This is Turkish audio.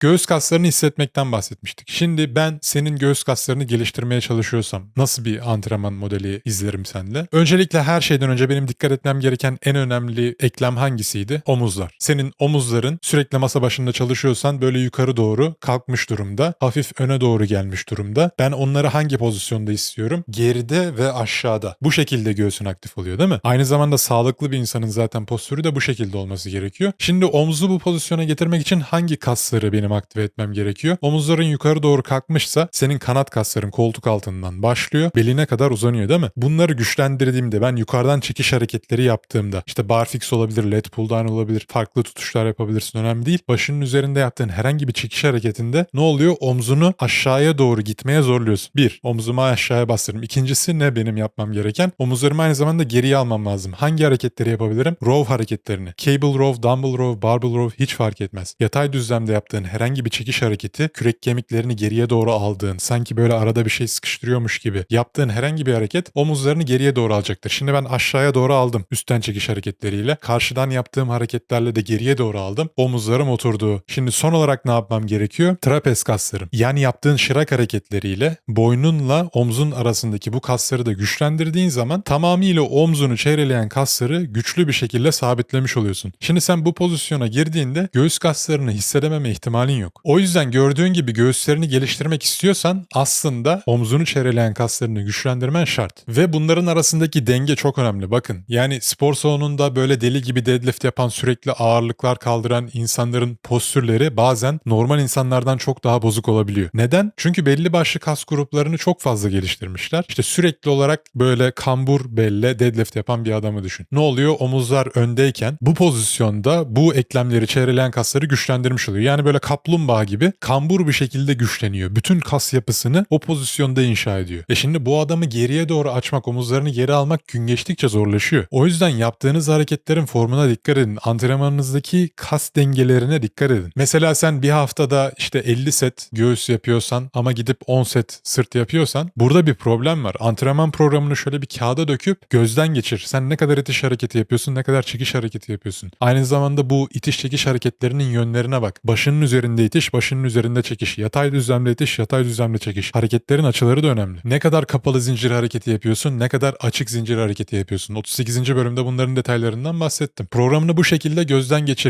Göğüs kaslarını hissetmekten bahsetmiştik. Şimdi ben senin göğüs kaslarını geliştirmeye çalışıyorsam nasıl bir antrenman modeli izlerim seninle? Öncelikle her şeyden önce benim dikkat etmem gereken en önemli eklem hangisiydi? Omuzlar. Senin omuzların sürekli masa başında çalışıyorsan böyle yukarı doğru kalkmış durumda. Hafif öne doğru gelmiş durumda. Ben onları hangi pozisyonda istiyorum? Geride ve aşağıda. Bu şekilde göğsün aktif oluyor değil mi? Aynı zamanda sağlıklı bir insanın zaten postürü de bu şekilde olması gerekiyor. Şimdi omzu bu pozisyona getirmek için hangi kasları benim aktive etmem gerekiyor? Omuzların yukarı doğru kalkmışsa senin kanat kasların koltuk altından başlıyor. Beline kadar uzanıyor değil mi? Bunları güçlendirdiğimde ben yukarıdan çekiş hareketleri yaptığımda işte barfix olabilir, led pull down olabilir, farklı tutuşlar yapabilirsin önemli değil. Başının üzerinde yaptığın herhangi bir çekiş hareketinde ne oluyor? Omzunu aşağıya doğru gitmeye zorluyorsun. Bir, omzumu aşağıya bastırırım. İkincisi ne benim yapmam gereken? Omuzlarımı aynı zamanda geriye almam lazım. Hangi hareketleri yapabilirim? Row hareketlerini. Cable row, dumbbell row, barbell row hiç fark etmez. Yatay düzlemde yaptığın herhangi bir çekiş hareketi, kürek kemiklerini geriye doğru aldığın, sanki böyle arada bir şey sıkıştırıyormuş gibi yaptığın herhangi bir hareket omuzlarını geriye doğru alacaktır. Şimdi ben aşağıya doğru aldım üstten çekiş hareketleriyle. Karşıdan yaptığım hareketlerle de geriye doğru aldım. Omuzlarım oturdu. Şimdi son olarak ne yapmam gerekiyor? Trapez kaslarım. Yani yaptığın şırak hareketleriyle boynunla omzun arasındaki bu kasları da güçlendirdiğin zaman tamamıyla omzunu çevreleyen kasları güçlü bir şekilde sabitlemiş oluyorsun. Şimdi sen bu pozisyona girdiğinde göğüs kaslarını hissedememe ihtimalin yok. O yüzden gördüğün gibi göğüslerini geliştirmek istiyorsan aslında omzunu çevreleyen kaslarını güçlendirmen şart. Ve bunların arasındaki denge çok önemli. Bakın yani spor salonunda böyle deli gibi deadlift yapan sürekli ağırlıklar kaldıran insanların postürleri bazen normal insanlardan çok daha bozuk olabiliyor. Neden? Çünkü belli başlı kas gruplarını çok fazla geliştirmişler. İşte sürekli olarak böyle kambur belle deadlift yapan bir adamı düşün. Ne oluyor? Omuzlar öndeyken bu pozisyonda bu eklemleri çevreleyen kasları güçlendirmiş oluyor. Yani böyle kaplumbağa gibi kambur bir şekilde güçleniyor. Bütün kas yapısını o pozisyonda inşa ediyor. E şimdi bu adamı geriye doğru açmak, omuzlarını geri almak gün geçtikçe zorlaşıyor. O yüzden yaptığınız hareketlerin formuna dikkat edin. Antrenmanınızdaki kas dengelerine dikkat edin. Mesela sen bir haftada işte 50 set göğüs yapıyorsan ama gidip 10 set sırt yapıyorsan burada bir problem var. Antrenman programını şöyle bir kağıda döküp gözden geçir. Sen ne kadar itiş hareketi yapıyorsun, ne kadar çekiş hareketi yapıyorsun. Aynı zamanda bu itiş çekiş hareketlerinin yönlerine bak. Başının üzerinde itiş, başının üzerinde çekiş. Yatay düzlemde itiş, yatay düzlemde çekiş. Hareketlerin açıları da önemli. Ne kadar kapalı zincir hareketi yapıyorsun, ne kadar açık zincir hareketi yapıyorsun. 38. bölümde bunların detaylarından bahsettim. Programını bu şekilde gözden geçir.